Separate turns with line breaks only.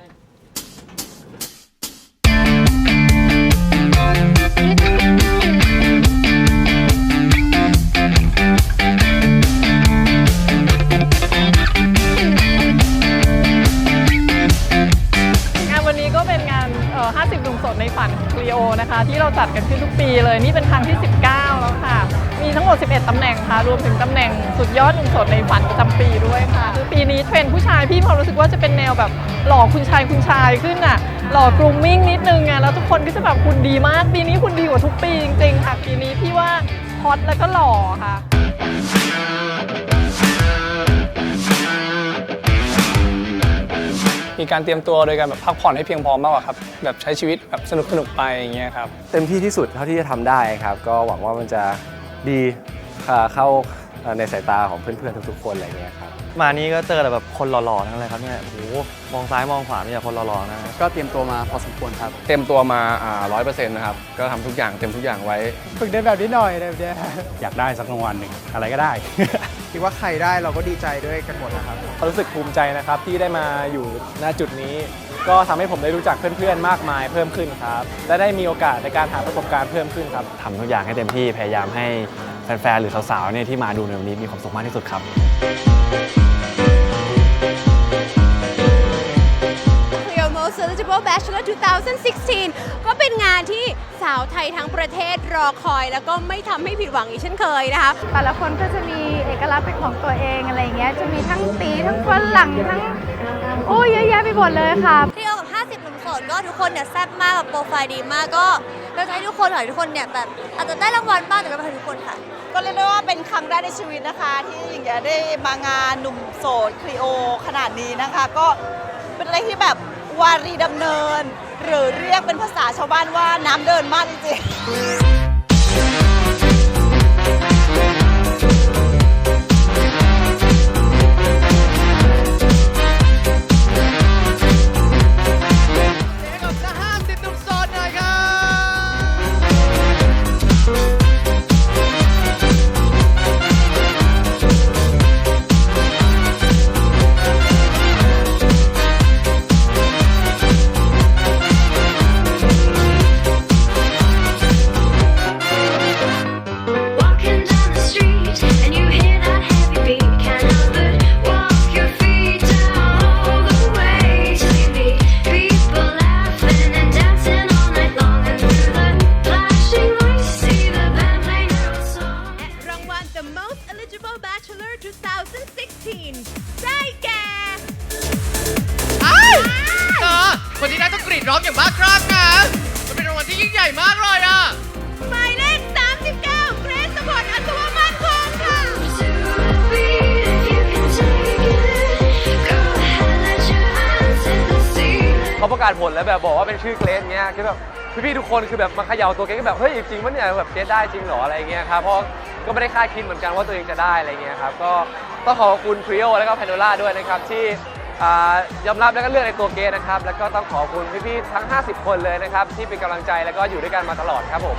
ง ที่เราจัดกันขึ้นทุกปีเลยนี่เป็นครั้งที่ 19 แล้วค่ะ มีทั้งหมด 11 ตำแหน่งค่ะ รวมถึงตำแหน่งสุดยอดหนุ่มโสดในฝันประจำปีด้วยค่ะคือปีนี้เทรนด์ผู้ชายพี่ความรู้สึกว่าจะเป็นแนวแบบหล่อคุณชายคุณชายขึ้นอะหล่อกรูมมิ่งนิดนึงอะแล้วทุกคนก็จะแบบคุณดีมากปีนี้คุณดีกว่าทุกปีจริงๆค่ะปีนี้พี่ว่าฮอตแล้วก็หล่อค่ะ
มีการเตรียมตัวโดยการแบบพักผ่อนให้เพียงพอมากกว่าครับแบบใช้ชีวิตแบบสนุกสนุกๆไปอย่างเงี้ยครับ
เต็มที่ที่สุดเท่าที่จะทำได้ครับ ก็หวังว่ามันจะดีอ่าเข้าอ่าในสายตาของเพื่อนๆทุกๆคนอะไรเงี้ยครับ
มานี้ก็เจอแต่แบบคนหล่อๆ ทั้งนั้นเลยครับเนี่ย โอ้โห มองซ้ายมองขวามีแต่คนหล่อๆ นะ
ก็เตรียมตัวมาพอสมควรครับ
เต็มตัวมาร้อยเปอร์เซ็นต์นะครับ ก็ทำทุกอย่างเต็มทุกอย่างไว้
ฝึกได้แบบนี้หน่อยแบบเนี้ย
อยากได้สักรางวัลหนึ่งอะไรก็ได้
คิดว่าใครได้เราก็ดีใจด้วยกันหมดนะครับ
รู้สึกภูมิใจนะครับที่ได้มาอยู่ณจุดนี้ ก็ทำให้ผมได้รู้จักเพื่อนๆ มากมายเพิ่มขึ้นครับ และได้มีโอกาสในการหาประสบการณ์เพิ่มขึ้นครับ
ทำทุกอย่างให้เต็มที่พยายามให้แฟนๆ หรือสาวๆ เนี่ยที่มาดูในวันนี้มีความสุขมากที่สุดครับ
Most Eligible Bachelor 2016 ก็เป็นงานที่สาวไทยทั้งประเทศรอคอย แล้วก็ไม่ทำให้ผิดหวังอีกเช่นเคยนะคะ
แต่ละคนก็จะมีเอกลักษณ์เป็นของตัวเองอะไรอย่างเงี้ย จะมีทั้งตีทั้งฝรั่งทั้งโอ้ยเยอะแยะไปหมดเลยค่ะ
เที่ยวกับ 50 หนุ่มโสดก็ทุกคนเนี่ยแซ่บมากแบบโปรไฟล์ดีมากก็เราจะให้ทุกคนหน่อยทุกคนเนี่ยแบบอาจจะได้รางวัลบ้างแต่ก็ไม่ให้ทุกคนค่ะ
ก็เรียกได้ว่าเป็นครั้งแรกในชีวิตนะคะ ที่หญิงจะได้มางานหนุ่มโสดครีโอขนาดนี้นะคะ ก็เป็นอะไรที่แบบ วารีดำเนิน หรือเรียกเป็นภาษาชาวบ้านว่าน้ำเดินมากจริงๆ
Eligible Bachelor 2016 ได้แก่
คนที่ได้ต้องกรีดร้องอย่างบ้าคลั่งนะมันเป็นรางวัลที่ยิ่งใหญ่มากเลยอะ
หมายเลข 39 เกรซสปอร์ตอัศวมันคงค่ะ
To the beat, if you can take it, go ahead, let your hands hit the ceiling.
เขาประกาศผลแล้วแบบบอกว่าเป็นชื่อเกรซเงี้ยคือแบบ พี่ๆทุกคนคือแบบมาเขย่าตัวเกรซก็แบบเฮ้ยจริงปะเนี่ยแบบเกได้จริงเหรออะไรเงี้ยครับเพราะก็ไม่ได้คาดคิดเหมือนกันว่าตัวเองจะได้อะไรเงี้ยครับก็ต้องขอบคุณคริโอแล้วก็แพนโดล่าด้วยนะครับที่ยอมรับแล้วก็เลือกในตัวเกรซนะครับแล้วก็ต้องขอบคุณพี่ๆทั้ง 50 คนเลยนะครับที่เป็นกำลังใจแล้วก็อยู่ด้วยกันมาตลอดครับผม